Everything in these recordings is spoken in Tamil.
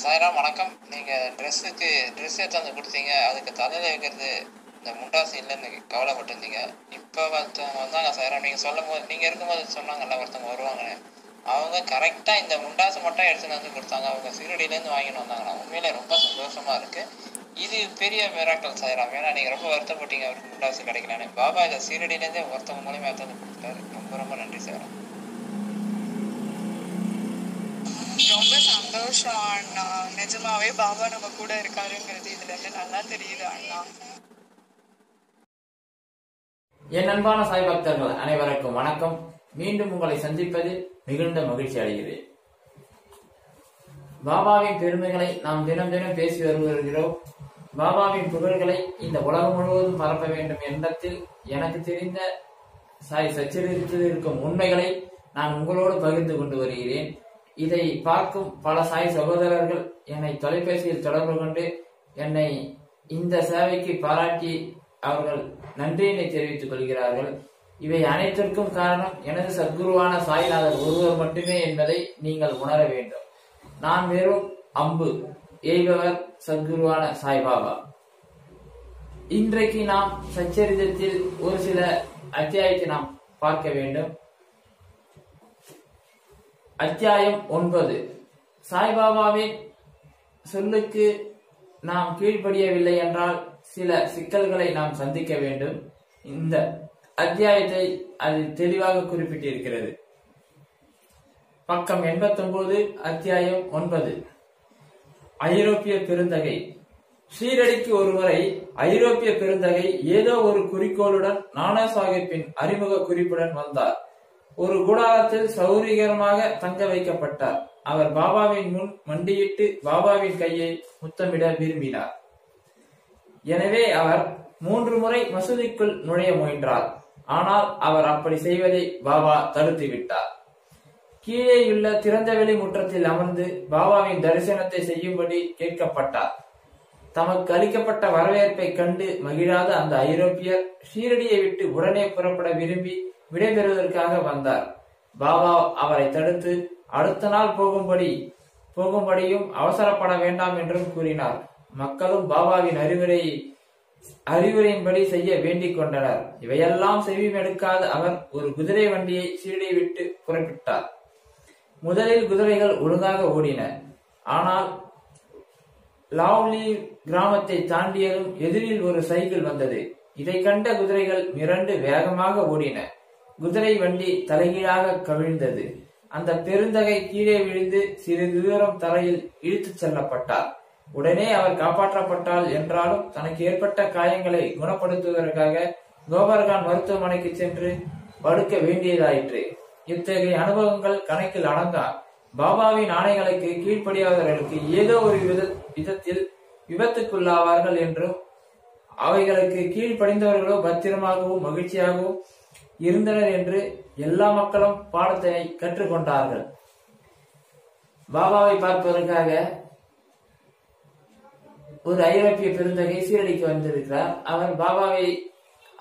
சாய்ராம் வணக்கம். நீங்கள் ட்ரெஸ்ஸுக்கு ட்ரெஸ் எடுத்து வந்து கொடுத்தீங்க. அதுக்கு தலையில் வைக்கிறது இந்த முண்டாசு இல்லைன்னு கவலைப்பட்டிருந்தீங்க. இப்போ ஒருத்தவங்க வந்தாங்க சாய்ராம். நீங்கள் சொல்லும் போது நீங்கள் இருக்கும்போது சொன்னாங்கல்ல ஒருத்தவங்க வருவாங்கன்னு. அவங்க கரெக்டாக இந்த முண்டாசு மட்டும் எடுத்துன்னு வந்து கொடுத்தாங்க. அவங்க சீரடியிலேருந்து வாங்கிட்டு வந்தாங்கண்ணா உண்மையிலே ரொம்ப சந்தோஷமாக இருக்குது இது பெரிய மிராக்கல் சாய்ராம். ஏன்னா நீங்கள் ரொம்ப வருத்தப்பட்டீங்க. அவருக்கு முண்டாசு கிடைக்கலன்னு. பாபா இதை சீரடியிலேருந்தே ஒருத்தவங்க மூலியமாக எடுத்து வந்து கொடுத்தாரு. ரொம்ப ரொம்ப நன்றி சாய்ராம். ரொம்ப சந்தோஷம் அண்ணா. நிஜமாவே பாபா நம்ம கூட இருக்காருங்கிறது இதுல இருந்து நல்லா தெரியுது அண்ணா. என் அன்பான சாய் பக்தர்கள் அனைவருக்கும் வணக்கம். மீண்டும் உங்களை சந்திப்பது மிகுந்த மகிழ்ச்சி அடைகிறேன். பாபாவின் பெருமைகளை நாம் தினம் தினம் பேசி வருகிறோம். பாபாவின் புகழ்களை இந்த உலகம் முழுவதும் பரப்ப வேண்டும் எண்ணத்தில் எனக்கு தெரிந்த சாய் சச்சரித்து இருக்கும் உண்மைகளை நான் உங்களோடு பகிர்ந்து கொண்டு வருகிறேன். இதை பார்க்கும் பல சாய் சகோதரர்கள் என்னை தொலைபேசியில் தொடர்பு கொண்டு என்னை இந்த சேவைக்கு பாராட்டி அவர்கள் நன்றியினை தெரிவித்துக் கொள்கிறார்கள். இவை அனைத்திற்கும் காரணம் எனது சத்குருவான சாய்நாதர் ஒருவர் மட்டுமே என்பதை நீங்கள் உணர வேண்டும். நான் வெறும் அம்பு எய்பவர் சத்குருவான சாய்பாபா இன்றைக்கு நாம் சச்சரிதத்தில் ஒரு சில அத்தியாயத்தை நாம் பார்க்க வேண்டும். அத்தியாயம் ஒன்பது. சாய்பாபாவின் சொல்லுக்கு நாம் கீழ்ப்படியவில்லை என்றால் சில சிக்கல்களை நாம் சந்திக்க வேண்டும். இந்த அத்தியாயத்தை அது தெளிவாக குறிப்பிட்டிருக்கிறது. பக்கம் எண்பத்தொன்பது அத்தியாயம் ஒன்பது. ஐரோப்பிய பெருந்தகை. ஷீரடிக்கு ஒருவரை ஐரோப்பிய பெருந்தகை ஏதோ ஒரு குறிக்கோளுடன் நானா சாஹிப்பின் அறிமுக குறிப்புடன் வந்தார். ஒரு கூடாரத்தில் சௌரியகரமாக தங்க வைக்கப்பட்டார். அவர் பாபாவின் முன் மண்டியிட்டு பாபாவின் கையை முத்தமிட விரும்பினார். எனவே அவர் மூன்று முறை மசூதிக்குள் நுழைய முயன்றார். ஆனால் அவர் அப்படி செய்வதை பாபா தடுத்து விட்டார் கீழேயுள்ள திறந்தவெளி முற்றத்தில் அமர்ந்து பாபாவின் தரிசனத்தை செய்யும்படி கேட்கப்பட்டார். தமக்கு அளிக்கப்பட்ட வரவேற்பை கண்டு மகிழாத அந்த ஐரோப்பியர் ஷீரடியை விட்டு உடனே புறப்பட விரும்பி விடைபெறுவதற்காக வந்தார். பாபா அவரை தடுத்து அடுத்த நாள் போகும்படி போகும்படியும் அவசரப்பட வேண்டாம் என்றும் கூறினார். மக்களும் பாபாவின் அறிவுரை அறிவுரையின்படி செய்ய வேண்டிக் கொண்டனர். இவையெல்லாம் செவிமெடுக்காத அவர் ஒரு குதிரை வண்டியை சீடை விட்டு புறப்பட்டார். முதலில் குதிரைகள் ஒழுங்காக ஓடின. ஆனால் லாவ்லி கிராமத்தை தாண்டியதும் எதிரில் ஒரு சைக்கிள் வந்தது. இதை கண்ட குதிரைகள் மிரண்டு வேகமாக ஓடின. குதிரை வண்டி தலைகீழாக கவிழ்ந்தது. அந்த பெருந்தகை கீழே விழுந்து சிறிது தூரம் தரையில் இழுத்துச் செல்லப்பட்டார் உடனே அவர் காப்பாற்றப்பட்டால் என்றாலும் தனக்கு ஏற்பட்ட காயங்களை குணப்படுத்துவதற்காக கோபர்கான் மருத்துவமனைக்கு சென்று படுக்க வேண்டியதாயிற்று. இத்தகைய அனுபவங்கள் கணக்கில் அடங்கா பாபாவின் ஆணைகளுக்கு கீழ்ப்படியாதவர்களுக்கு ஏதோ ஒரு வித- விதத்தில் விபத்துக்குள்ளாவார்கள் என்றும் அவைகளுக்கு கீழ்ப்படிந்தவர்களோ பத்திரமாகவும் மகிழ்ச்சியாகவும் இருந்தனர் என்று எல்லா மக்களும் பாடத்தை கற்றுக்கொண்டார்கள். பாபாவை பார்ப்பதற்காக ஒரு ஐரோப்பிய பெருந்தகை சீரடிக்கு வந்திருக்கிறார். அவர் பாபாவை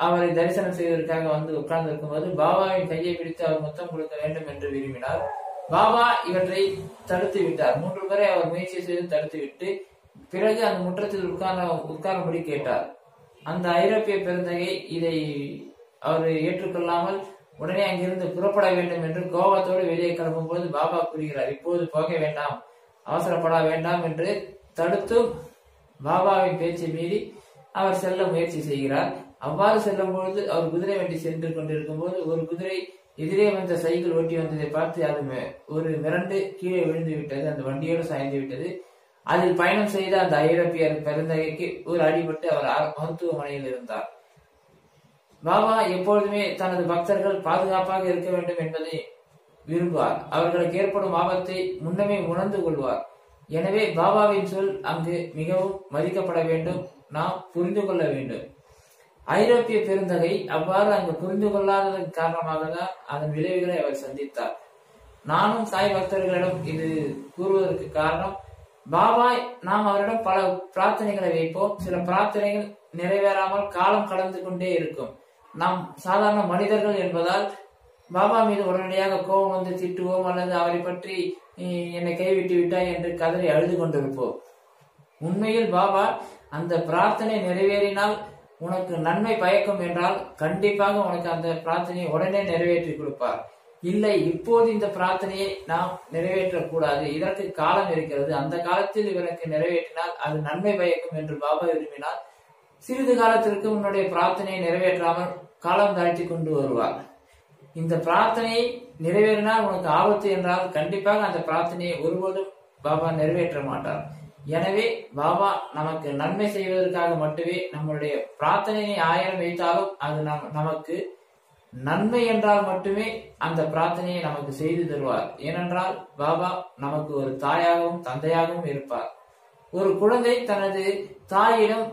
அவரை தரிசனம் செய்வதற்காக வந்து உட்கார்ந்து இருக்கும்போது பாபாவின் கையை பிடித்து அவர் முத்தம் கொடுக்க வேண்டும் என்று விரும்பினார். பாபா இவற்றை தடுத்து விட்டார். மூன்று முறை அவர் முயற்சி செய்து தடுத்து விட்டு பிறகு அந்த முற்றத்தில் உட்கார உட்காரும்படி கேட்டார். அந்த ஐரோப்பிய பெருந்தகை இதை அவர் ஏற்றுக்கொள்ளாமல் உடனே அங்கிருந்து புறப்பட வேண்டும் என்று கோபத்தோடு வெளியே கிளம்பும்போது பாபா கூறுகிறார் இப்போது போக வேண்டாம் அவசரப்பட வேண்டாம் என்று தடுத்தும் பாபாவின் பேச்சை மீறி அவர் செல்ல முயற்சி செய்கிறார். அவ்வாறு செல்லும் பொழுது அவர் குதிரை வண்டி சென்று கொண்டிருக்கும் போது ஒரு குதிரை எதிரே வந்த சைக்கிள் ஓட்டி வந்ததை பார்த்து அது ஒரு மிரண்டு கீழே விழுந்து விட்டது. அந்த வண்டியோடு சாய்ந்து விட்டது. அதில் பயணம் செய்த அந்த ஐரோப்பியர் பெருந்தகைக்கு ஒரு அடிபட்டு அவர் ஆ- மருத்துவமனையில் இருந்தார். பாபா எப்பொழுதுமே தனது பக்தர்கள் பாதுகாப்பாக இருக்க வேண்டும் என்பதை விரும்புவார். அவர்களுக்கு ஏற்படும் ஆபத்தை முன்னமே உணர்ந்து கொள்வார். எனவே பாபாவின் சொல் அங்கு மிகவும் மதிக்கப்பட வேண்டும். நாம் புரிந்து கொள்ள வேண்டும். ஐரோப்பிய பெருந்தகை அவ்வாறு அங்கு புரிந்து கொள்ளாததன் காரணமாக தான் அதன் விளைவுகளை அவர் சந்தித்தார். நானும் சாய் பக்தர்களிடம் இது கூறுவதற்கு காரணம் பாபா நாம் அவரிடம் பல பிரார்த்தனைகளை வைப்போம். சில பிரார்த்தனைகள் நிறைவேறாமல் காலம் கடந்து கொண்டே இருக்கும். நாம் சாதாரண மனிதர்கள் என்பதால் பாபா மீது உடனடியாக கோபம் வந்து திட்டுவோம் அல்லது அவரை பற்றி என்னை கைவிட்டு விட்டாய் என்று கதறி அழுது கொண்டிருப்போம். உண்மையில் பாபா அந்த பிரார்த்தனை நிறைவேறினால் உனக்கு நன்மை பயக்கும் என்றால் கண்டிப்பாக உனக்கு அந்த பிரார்த்தனையை உடனே நிறைவேற்றி கொடுப்பார். இல்லை இப்போது இந்த பிரார்த்தனையை நாம் நிறைவேற்றக்கூடாது. இதற்கு காலம் இருக்கிறது. அந்த காலத்தில் இவருக்கு நிறைவேற்றினால் அது நன்மை பயக்கும் என்று பாபா விரும்பினால் சிறிது காலத்திற்கு உன்னுடைய பிரார்த்தனையை நிறைவேற்றாமல் காலம் தாழ்த்தி கொண்டு வருவார். இந்த பிரார்த்தனையை நிறைவேறினால் உனக்கு ஆபத்து என்றால் கண்டிப்பாக அந்த பிரார்த்தனையை ஒருபோதும் பாபா நிறைவேற்ற மாட்டார். எனவே பாபா நமக்கு நன்மை செய்வதற்காக மட்டுமே நம்மளுடைய பிரார்த்தனையை ஆயிரம் வைத்தாலும் அது நம் நமக்கு நன்மை என்றால் மட்டுமே அந்த பிரார்த்தனையை நமக்கு செய்து தருவார். ஏனென்றால் பாபா நமக்கு ஒரு தாயாகவும் தந்தையாகவும் இருப்பார். ஒரு குழந்தை தனது தாயிடம்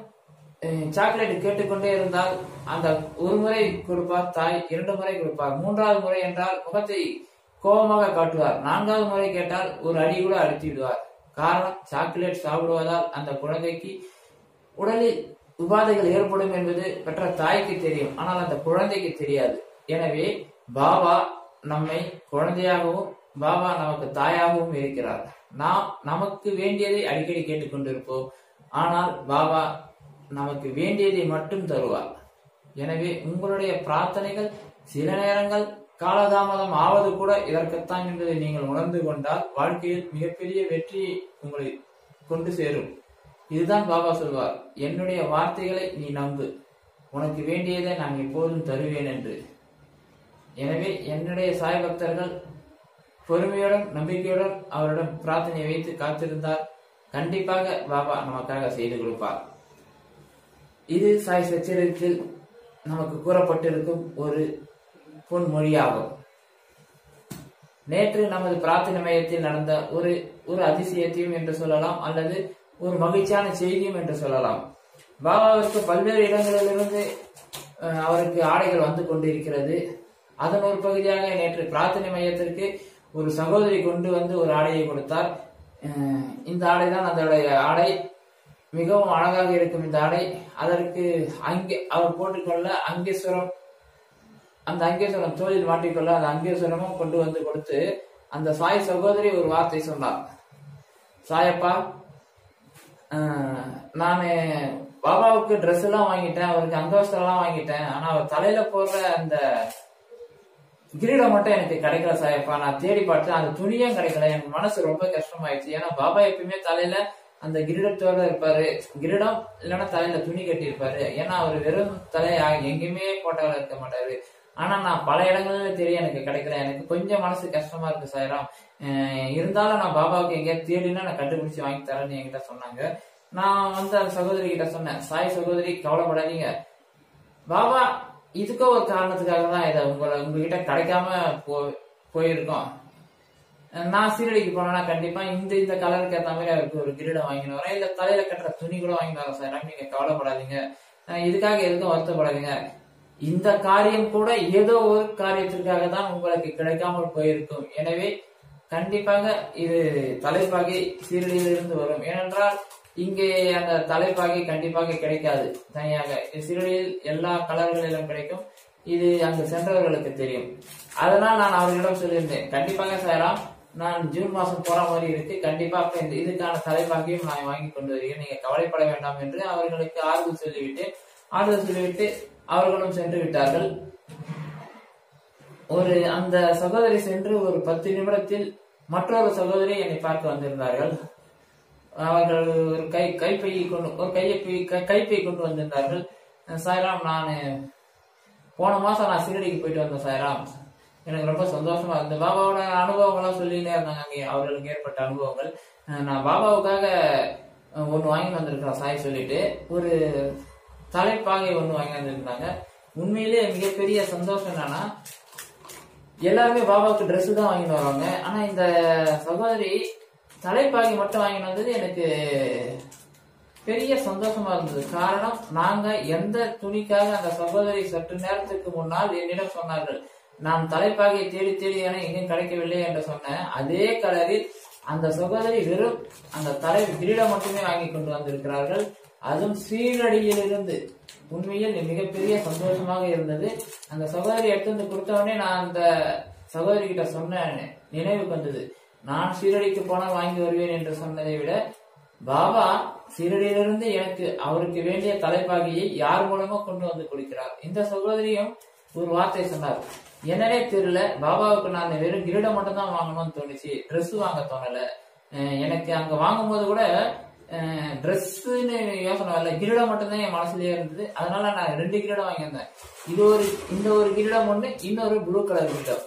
சாக்லேட் கேட்டுக்கொண்டே இருந்தால் அந்த ஒரு முறை கொடுப்பார் தாய் இரண்டு முறை கொடுப்பார். மூன்றாவது முறை என்றால் முகத்தை கோபமாக காட்டுவார். நான்காவது முறை கேட்டால் ஒரு அடி கூட அடித்து விடுவார். காரணம் சாக்லேட் சாப்பிடுவதால் அந்த குழந்தைக்கு உடலில் உபாதைகள் ஏற்படும் என்பது பெற்ற தாய்க்கு தெரியும். ஆனால் அந்த குழந்தைக்கு தெரியாது. எனவே பாபா நம்மை குழந்தையாகவும் பாபா நமக்கு தாயாகவும் இருக்கிறார். நாம் நமக்கு வேண்டியதை அடிக்கடி கேட்டுக்கொண்டிருப்போம். ஆனால் பாபா நமக்கு வேண்டியதை மட்டும் தருவார். எனவே உங்களுடைய பிரார்த்தனைகள் சில நேரங்கள் காலதாமதம் ஆவது கூட இதற்குத்தான் என்பதை நீங்கள் உணர்ந்து கொண்டால் வாழ்க்கையில் மிகப்பெரிய வெற்றியை உங்களை கொண்டு சேரும். இதுதான் பாபா சொல்வார் என்னுடைய வார்த்தைகளை நீ நம்பு. உனக்கு வேண்டியதை நான் எப்போதும் தருவேன் என்று. எனவே என்னுடைய சாய் பக்தர்கள் பொறுமையுடன் நம்பிக்கையுடன் அவரிடம் பிரார்த்தனை வைத்து காத்திருந்தால் கண்டிப்பாக பாபா நமக்காக செய்து கொடுப்பார். இது சாய் சச்சரித்தில் நமக்கு கூறப்பட்டிருக்கும் ஒரு பொன்மொழியாகும். நேற்று நமது பிரார்த்தனை மையத்தில் நடந்த ஒரு ஒரு அதிசயத்தையும் என்று சொல்லலாம் அல்லது ஒரு மகிழ்ச்சியான செய்தியும் என்று சொல்லலாம். பாபாவிற்கு பல்வேறு இடங்களிலிருந்து அவருக்கு ஆடைகள் வந்து கொண்டிருக்கிறது. அதன் ஒரு பகுதியாக நேற்று பிரார்த்தனை மையத்திற்கு ஒரு சகோதரி கொண்டு வந்து ஒரு ஆடையை கொடுத்தார். இந்த ஆடை தான் அதோடைய ஆடை. மிகவும் அழகாக இருக்கும் இந்த ஆடை. அதற்கு அங்கே அவர் போட்டுக்கொள்ள அங்கேஸ்வரம் அந்த அங்கேஸ்வரம் தோழில் மாட்டிக்கொள்ள அந்த அங்கேஸ்வரமும் கொண்டு வந்து கொடுத்து அந்த சாய் சகோதரி ஒரு வார்த்தை சொன்னார். சாயப்பா நான் பாபாவுக்கு ட்ரெஸ் எல்லாம் வாங்கிட்டேன் அவருக்கு அங்கவஸ்திரம் எல்லாம் வாங்கிட்டேன் ஆனா அவர் தலையில போடுற அந்த கிரீடம் மட்டும் எனக்கு கிடைக்கல சாயப்பா. நான் தேடி பார்த்தேன் அந்த துணியும் கிடைக்கல. எனக்கு மனசு ரொம்ப கஷ்டமாயிடுச்சு. ஏன்னா பாபா எப்பயுமே தலையில அந்த கிரீடத்தோட இருப்பாரு. கிரீடம் இல்லைன்னா தலையில துணி கட்டி இருப்பாரு ஏன்னா அவர் வெறும் தலையா எங்கேயுமே போட்டோல இருக்க மாட்டாரு. ஆனா நான் பல இடங்கள்ல தெரிய எனக்கு கிடைக்கல. எனக்கு கொஞ்சம் மனசு கஷ்டமா இருக்கு சாயிரம். இருந்தாலும் நான் பாபாவுக்கு எங்கேயாவது தேடினா நான் கண்டுபிடிச்சு வாங்கி தரேன்னு என்கிட்ட சொன்னாங்க. நான் வந்து அந்த சகோதரி கிட்ட சொன்னேன் சாய் சகோதரி கவலைப்படாதீங்க. பாபா இதுக்கோ ஒரு காரணத்துக்காக தான் இதை உங்களை உங்ககிட்ட கிடைக்காம போ போயிருக்கோம். நான் சீரடிக்கு போனேன்னா கண்டிப்பா இந்த இந்த கலருக்கு ஏற்ற மாதிரி அவருக்கு ஒரு கிரீடம் வாங்கிட்டு வரேன். இல்ல தலையில கட்டுற துணி கூட வாங்கிட்டு வரேன் சார். நீங்க கவலைப்படாதீங்க. இதுக்காக எதுக்கும் வருத்தப்படாதீங்க. இந்த காரியம் கூட ஏதோ ஒரு காரியத்திற்காக தான் உங்களுக்கு கிடைக்காமல் போயிருக்கும். எனவே கண்டிப்பாக இது தலைப்பாகை சீரடியிலிருந்து வரும். ஏனென்றால் இங்கே அந்த தலைப்பாகை கண்டிப்பாக கிடைக்காது. தனியாக சீரடியில் எல்லா கலர்களிலும் கிடைக்கும். இது அங்கு சென்றவர்களுக்கு தெரியும். அதனால் நான் அவர்களிடம் சொல்லியிருந்தேன். கண்டிப்பாக சாராம் நான் ஜூன் மாசம் போற மாதிரி இருக்கு. கண்டிப்பாக இந்த இதுக்கான தலைப்பாகையும் நான் வாங்கி கொண்டு வருகிறேன். நீங்க கவலைப்பட வேண்டாம் என்று அவர்களுக்கு ஆறுதல் சொல்லிவிட்டு ஆறுதல் சொல்லிவிட்டு அவர்களும் சென்று விட்டார்கள். ஒரு அந்த சகோதரி சென்று ஒரு பத்து நிமிடத்தில் மற்றொரு சகோதரி என்னை பார்க்க வந்திருந்தார்கள். அவர்கள் ஒரு கை கைப்பை கொண்டு ஒரு கையை கைப்பை கொண்டு வந்திருந்தார்கள். சாய்ராம் நான் போன மாசம் நான் சிறுடிக்கு போயிட்டு வந்தேன் சாய்ராம். எனக்கு ரொம்ப சந்தோஷமா இருந்தது பாபாவோட அனுபவங்கள்லாம் சொல்லினே இருந்தாங்க அங்கே. அவர்களுக்கு ஏற்பட்ட அனுபவங்கள். நான் பாபாவுக்காக ஒன்று வாங்கி வந்திருக்கிறேன் சாய் சொல்லிட்டு. ஒரு தலைப்பாகை ஒன்று வாங்கி வந்திருந்தாங்க உண்மையிலே மிகப்பெரிய சந்தோஷம் என்னன்னா எல்லாருமே பாபாவுக்கு Dress தான் வாங்கிட்டு வருவாங்க. ஆனா இந்த சகோதரி தலைப்பாகை மட்டும் வாங்கிட்டு வந்தது எனக்கு பெரிய சந்தோஷமா இருந்தது. காரணம் நாங்க எந்த துணிக்காக அந்த சகோதரி சற்று நேரத்துக்கு முன்னால் என்னிடம் சொன்னார்கள். நான் தலைப்பாகையை தேடி தேடி என எங்கேயும் கிடைக்கவில்லை என்று சொன்னேன் அதே கலரில் அந்த சகோதரி வெறும் அந்த தலை கிரீடம் மட்டுமே வாங்கி கொண்டு வந்திருக்கிறார்கள். அதுவும் சீரடியிலிருந்து உண்மையில் மிகப்பெரிய சந்தோஷமாக இருந்தது. அந்த சகோதரி எடுத்து வந்து கொடுத்தவொடனே நான் அந்த சகோதரி கிட்ட சொன்ன நினைவு வந்தது. நான் சீரடிக்கு போனால் வாங்கி வருவேன் என்று சொன்னதை விட பாபா சீரடியிலிருந்து எனக்கு அவருக்கு வேண்டிய தலைப்பாகையை யார் மூலமா கொண்டு வந்து கொடுக்கிறார். இந்த சகோதரியும் ஒரு வார்த்தை சொன்னார். என்னன்னே தெரியல பாபாவுக்கு நான் வெறும் கிரீடம் மட்டும் தான் வாங்கணும்னு தோணுச்சு ட்ரெஸ் வாங்க தோணல. எனக்கு அங்க வாங்கும் போது கூட ட்ரெஸ்ன்னு யோசனை வரல. கிரீடம் மட்டும்தான் என் மனசுலயே இருந்தது. அதனால நான் ரெண்டு கிரீடம் வாங்கியிருந்தேன் இது ஒரு இந்த ஒரு கிரீடம் ஒண்ணு இன்னொரு ப்ளூ கலர் கிரீடம்.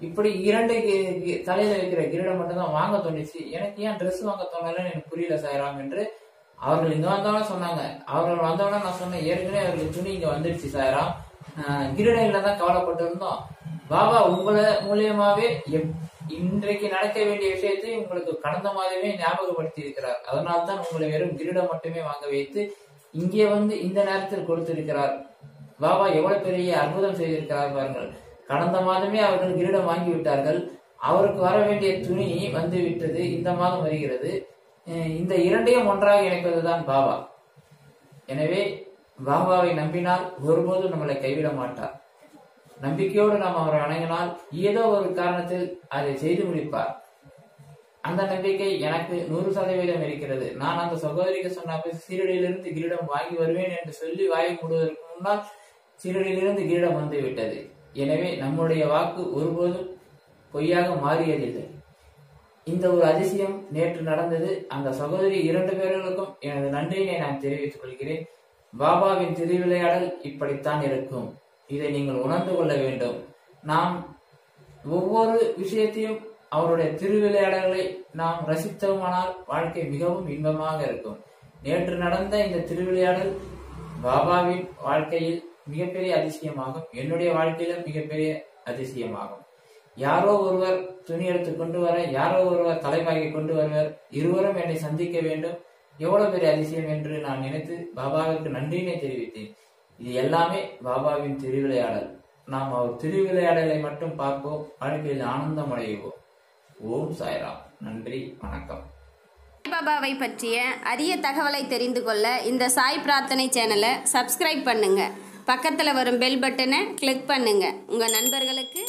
இப்படி இரண்டு கி- தலையில வைக்கிற கிரீடம் மட்டும் தான் வாங்க தோணுச்சு. எனக்கு ஏன் ட்ரெஸ் வாங்க தோணலன்னு எனக்கு புரியல சாயராம் என்று. அவர்கள் இங்க வந்தவன சொன்னாங்க. அவர்கள் வந்தவன நான் சொன்னேன் ஏற்கனவே அவர்களுக்கு துணி இங்க வந்துடுச்சு சாயராம் ஆஹ் தான் கவலைப்பட்டு இருந்தோம் பாபா உங்களை மூலியமாவே எப்- இன்றைக்கு நடக்க வேண்டிய விஷயத்தை உங்களுக்கு கடந்த மாதமே ஞாபகப்படுத்தி இருக்கிறார் அதனால்தான் உங்களை வெறும் கிரீடம் மட்டுமே வாங்க வைத்து இங்கே வந்து இந்த நேரத்தில் கொடுத்திருக்கிறார். பாபா எவ்வளவு பெரிய அற்புதம் செய்திருக்கிறார் பாருங்கள். கடந்த மாதமே அவர்கள் கிரீடம் வாங்கி விட்டார்கள் அவருக்கு வர வேண்டிய துணி வந்து விட்டது. இந்த மாதம் வருகிறது. அஹ் இந்த இரண்டையும் ஒன்றாக இணைப்பதுதான் பாபா. எனவே பாபாவை நம்பினால் ஒருபோதும் நம்மளை கைவிட மாட்டார் நம்பிக்கையோடு நாம் அவரை அணுகினால் ஏதோ ஒரு காரணத்தில் அதை செய்து முடிப்பார். அந்த நம்பிக்கை எனக்கு நூறு சதவீதம் இருக்கிறது. நான் அந்த சகோதரிக்கு சொன்ன சீரடியிலிருந்து கிரீடம் வாங்கி வருவேன் என்று சொல்லி வாயை கொடுவதற்கு முன்னால் சீரடியிலிருந்து கிரீடம் வந்து விட்டது. எனவே நம்முடைய வாக்கு ஒருபோதும் பொய்யாக மாறியதில்லை. இந்த ஒரு அதிசயம் நேற்று நடந்தது. அந்த சகோதரி இரண்டு பேர்களுக்கும் எனது நன்றியினை நான் தெரிவித்துக் கொள்கிறேன். பாபாவின் திருவிளையாடல் இப்படித்தான் இருக்கும். இதை நீங்கள் உணர்ந்து கொள்ள வேண்டும். நாம் ஒவ்வொரு விஷயத்தையும் அவருடைய திருவிளையாடல்களை நாம் ரசித்தோமானால் வாழ்க்கை மிகவும் இன்பமாக இருக்கும். நேற்று நடந்த இந்த திருவிளையாடல் பாபாவின் வாழ்க்கையில் மிகப்பெரிய அதிசயமாகும். என்னுடைய வாழ்க்கையிலும் மிகப்பெரிய அதிசயமாகும். யாரோ ஒருவர் துணி எடுத்து கொண்டு வர யாரோ ஒருவர் தலைப்பாகை கொண்டு வருவர் இருவரும் என்னை சந்திக்க வேண்டும். எவ்வளவு பெரிய அதிசயம் என்று நான் நினைத்து பாபாவிற்கு நன்றியினை தெரிவித்தேன். இது எல்லாமே பாபாவின் திருவிளையாடல். நாம் அவர் திருவிளையாடலை மட்டும் பார்ப்போம் வாழ்க்கையில் ஆனந்தம் அடைவோம். ஓம் சாய்ராம். நன்றி வணக்கம். சாய்பாபாவை பற்றிய அரிய தகவலை தெரிந்து கொள்ள இந்த சாய் பிரார்த்தனை சேனலை சப்ஸ்கிரைப் பண்ணுங்க. பக்கத்தில் வரும் பெல் பட்டனை கிளிக் பண்ணுங்க. உங்கள் நண்பர்களுக்கு